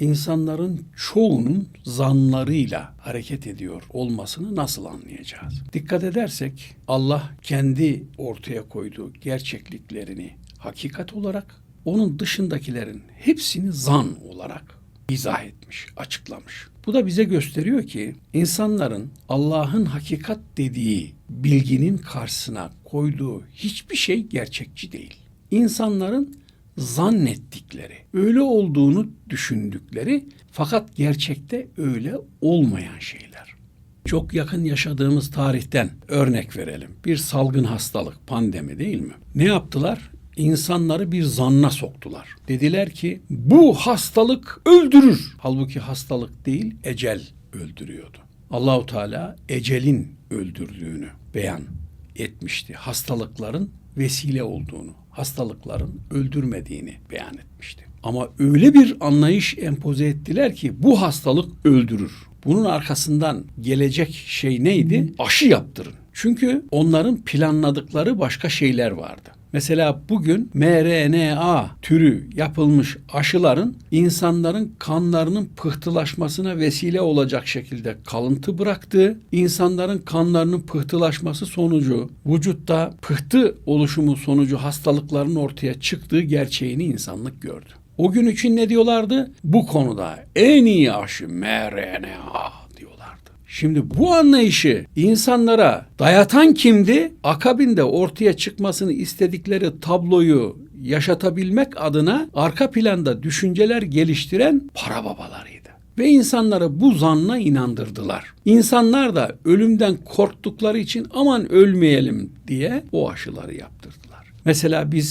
insanların çoğunun zanlarıyla hareket ediyor olmasını nasıl anlayacağız? Dikkat edersek Allah kendi ortaya koyduğu gerçekliklerini hakikat olarak onun dışındakilerin hepsini zan olarak izah etmiş, açıklamış. Bu da bize gösteriyor ki insanların Allah'ın hakikat dediği bilginin karşısına koyduğu hiçbir şey gerçekçi değil. İnsanların zannettikleri, öyle olduğunu düşündükleri fakat gerçekte öyle olmayan şeyler. Çok yakın yaşadığımız tarihten örnek verelim. Bir salgın hastalık, pandemi değil mi? Ne yaptılar? İnsanları bir zanna soktular. Dediler ki bu hastalık öldürür. Halbuki hastalık değil, ecel öldürüyordu. Allahu Teala ecelin öldürdüğünü beyan etmişti. Hastalıkların vesile olduğunu, hastalıkların öldürmediğini beyan etmişti. Ama öyle bir anlayış empoze ettiler ki bu hastalık öldürür. Bunun arkasından gelecek şey neydi? Aşı yaptırın. Çünkü onların planladıkları başka şeyler vardı. Mesela bugün mRNA türü yapılmış aşıların insanların kanlarının pıhtılaşmasına vesile olacak şekilde kalıntı bıraktığı, insanların kanlarının pıhtılaşması sonucu vücutta pıhtı oluşumu sonucu hastalıkların ortaya çıktığı gerçeğini insanlık gördü. O gün için ne diyorlardı? Bu konuda en iyi aşı mRNA. Şimdi bu anlayışı insanlara dayatan kimdi? Akabinde ortaya çıkmasını istedikleri tabloyu yaşatabilmek adına arka planda düşünceler geliştiren para babalarıydı. Ve insanları bu zanla inandırdılar. İnsanlar da ölümden korktukları için aman ölmeyelim diye o aşıları yaptırdılar. Mesela biz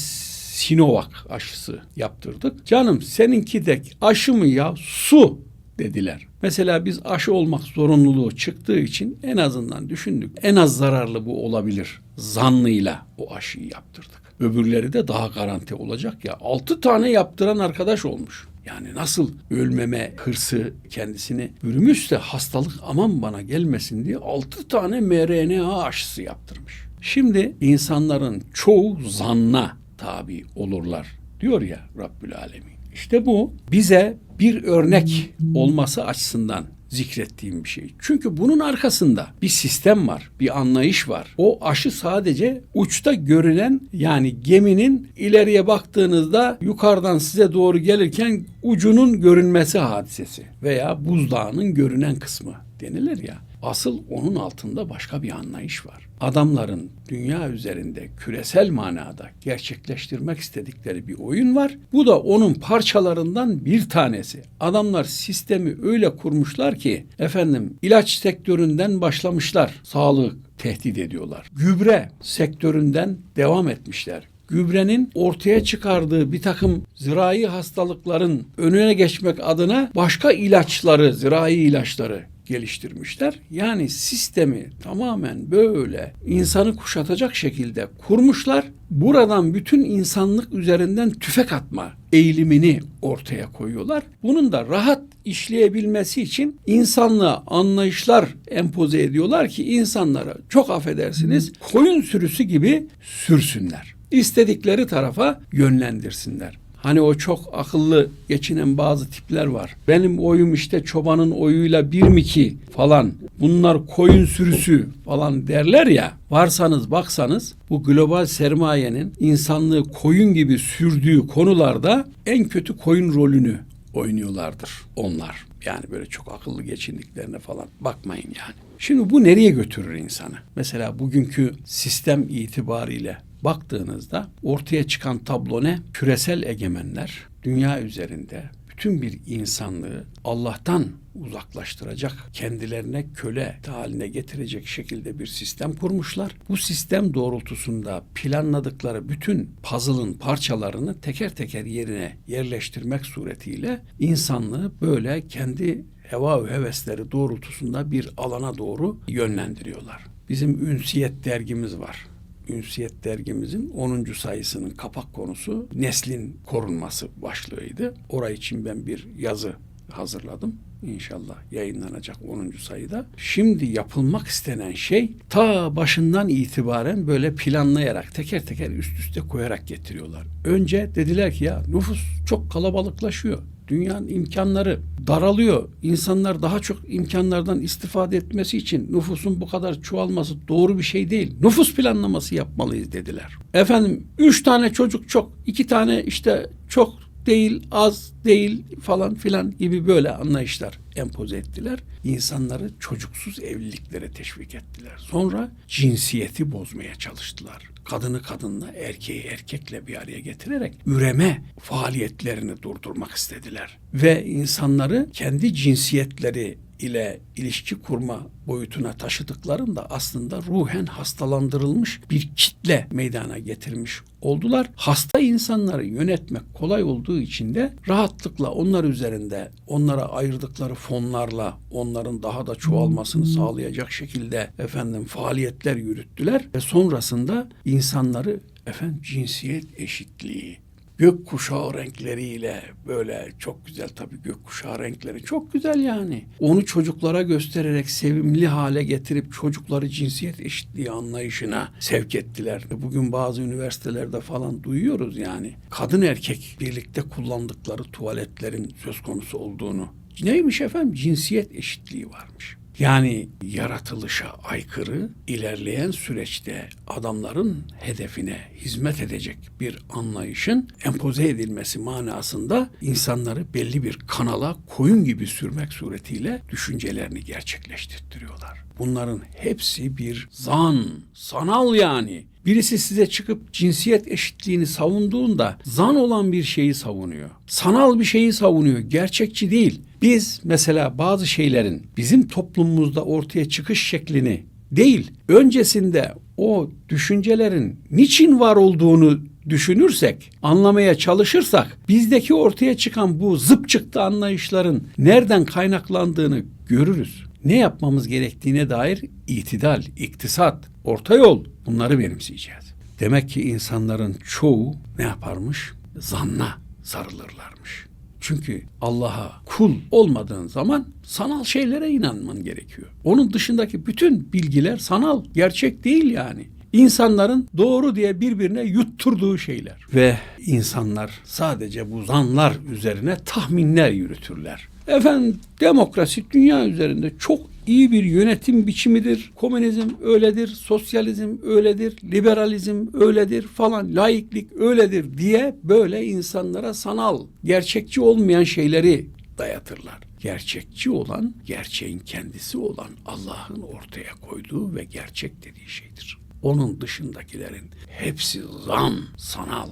Sinovac aşısı yaptırdık. Canım seninki de aşı mı ya su dediler. Mesela biz aşı olmak zorunluluğu çıktığı için en azından düşündük. En az zararlı bu olabilir zannıyla o aşıyı yaptırdık. Öbürleri de daha garanti olacak ya. Altı tane yaptıran arkadaş olmuş. Yani nasıl ölmeme hırsı kendisini bürümüşse hastalık aman bana gelmesin diye altı tane mRNA aşısı yaptırmış. Şimdi insanların çoğu zanna tabi olurlar diyor ya Rabbül Alemin. İşte bu bize bir örnek olması açısından zikrettiğim bir şey. Çünkü bunun arkasında bir sistem var, bir anlayış var. O aşı sadece uçta görünen yani geminin ileriye baktığınızda yukarıdan size doğru gelirken ucunun görünmesi hadisesi veya buzdağının görünen kısmı denilir ya. Asıl onun altında başka bir anlayış var. Adamların dünya üzerinde küresel manada gerçekleştirmek istedikleri bir oyun var. Bu da onun parçalarından bir tanesi. Adamlar sistemi öyle kurmuşlar ki efendim ilaç sektöründen başlamışlar. Sağlık tehdit ediyorlar. Gübre sektöründen devam etmişler gübrenin ortaya çıkardığı bir takım zirai hastalıkların önüne geçmek adına başka ilaçları, zirai ilaçları geliştirmişler. Yani sistemi tamamen böyle insanı kuşatacak şekilde kurmuşlar. Buradan bütün insanlık üzerinden tüfek atma eğilimini ortaya koyuyorlar. Bunun da rahat işleyebilmesi için insanlığa anlayışlar empoze ediyorlar ki insanlara çok affedersiniz koyun sürüsü gibi sürsünler. İstedikleri tarafa yönlendirsinler. Hani o çok akıllı geçinen bazı tipler var. Benim oyum işte çobanın oyuyla bir mi ki falan. Bunlar koyun sürüsü falan derler ya. Varsanız baksanız bu global sermayenin insanlığı koyun gibi sürdüğü konularda en kötü koyun rolünü oynuyorlardır onlar. Yani böyle çok akıllı geçindiklerine falan bakmayın yani. Şimdi bu nereye götürür insanı? Mesela bugünkü sistem itibariyle baktığınızda ortaya çıkan tablo ne? Küresel egemenler dünya üzerinde bütün bir insanlığı Allah'tan uzaklaştıracak, kendilerine köle haline getirecek şekilde bir sistem kurmuşlar. Bu sistem doğrultusunda planladıkları bütün puzzle'ın parçalarını teker teker yerine yerleştirmek suretiyle insanlığı böyle kendi heva ve hevesleri doğrultusunda bir alana doğru yönlendiriyorlar. Bizim Ünsiyet dergimiz var. Ünsiyet dergimizin 10. sayısının kapak konusu neslin korunması başlığıydı. Orayı için ben bir yazı hazırladım. İnşallah yayınlanacak 10. sayıda. Şimdi yapılmak istenen şey ta başından itibaren böyle planlayarak teker teker üst üste koyarak getiriyorlar. Önce dediler ki ya nüfus çok kalabalıklaşıyor. Dünyanın imkanları daralıyor. İnsanlar daha çok imkanlardan istifade etmesi için nüfusun bu kadar çoğalması doğru bir şey değil. Nüfus planlaması yapmalıyız dediler. Efendim üç tane çocuk çok, iki tane işte çok değil, az değil falan filan gibi böyle anlayışlar empoze ettiler. İnsanları çocuksuz evliliklere teşvik ettiler. Sonra cinsiyeti bozmaya çalıştılar. Kadını kadınla, erkeği erkekle bir araya getirerek üreme faaliyetlerini durdurmak istediler. Ve insanları kendi cinsiyetleri ile ilişki kurma boyutuna taşıdıklarında aslında ruhen hastalandırılmış bir kitle meydana getirmiş oldular. Hasta insanları yönetmek kolay olduğu için de rahatlıkla onlar üzerinde onlara ayırdıkları fonlarla onların daha da çoğalmasını sağlayacak şekilde efendim faaliyetler yürüttüler ve sonrasında insanları efendim cinsiyet eşitliği gökkuşağı renkleriyle böyle çok güzel tabii gökkuşağı renkleri çok güzel yani. Onu çocuklara göstererek sevimli hale getirip çocukları cinsiyet eşitliği anlayışına sevk ettiler. Bugün bazı üniversitelerde falan duyuyoruz yani. Kadın erkek birlikte kullandıkları tuvaletlerin söz konusu olduğunu. Neymiş efendim? Cinsiyet eşitliği varmış. Yani yaratılışa aykırı ilerleyen süreçte adamların hedefine hizmet edecek bir anlayışın empoze edilmesi manasında insanları belli bir kanala koyun gibi sürmek suretiyle düşüncelerini gerçekleştirtiyorlar. Bunların hepsi bir zan, sanal yani. Birisi size çıkıp cinsiyet eşitliğini savunduğunda zan olan bir şeyi savunuyor. Sanal bir şeyi savunuyor, gerçekçi değil. Biz mesela bazı şeylerin bizim toplumumuzda ortaya çıkış şeklini değil, öncesinde o düşüncelerin niçin var olduğunu düşünürsek, anlamaya çalışırsak bizdeki ortaya çıkan bu zıp çıktı anlayışların nereden kaynaklandığını görürüz. Ne yapmamız gerektiğine dair itidal, iktisat, orta yol bunları benimseyeceğiz. Demek ki insanların çoğu ne yaparmış? Zanna sarılırlarmış. Çünkü Allah'a kul olmadığın zaman sanal şeylere inanman gerekiyor. Onun dışındaki bütün bilgiler sanal, gerçek değil yani. İnsanların doğru diye birbirine yutturduğu şeyler. Ve insanlar sadece bu zanlar üzerine tahminler yürütürler. Efendim demokrasi dünya üzerinde çok iyi bir yönetim biçimidir. Komünizm öyledir, sosyalizm öyledir, liberalizm öyledir falan, laiklik öyledir diye böyle insanlara sanal, gerçekçi olmayan şeyleri dayatırlar. Gerçekçi olan, gerçeğin kendisi olan Allah'ın ortaya koyduğu ve gerçek dediği şeydir. Onun dışındakilerin hepsi zan, sanal.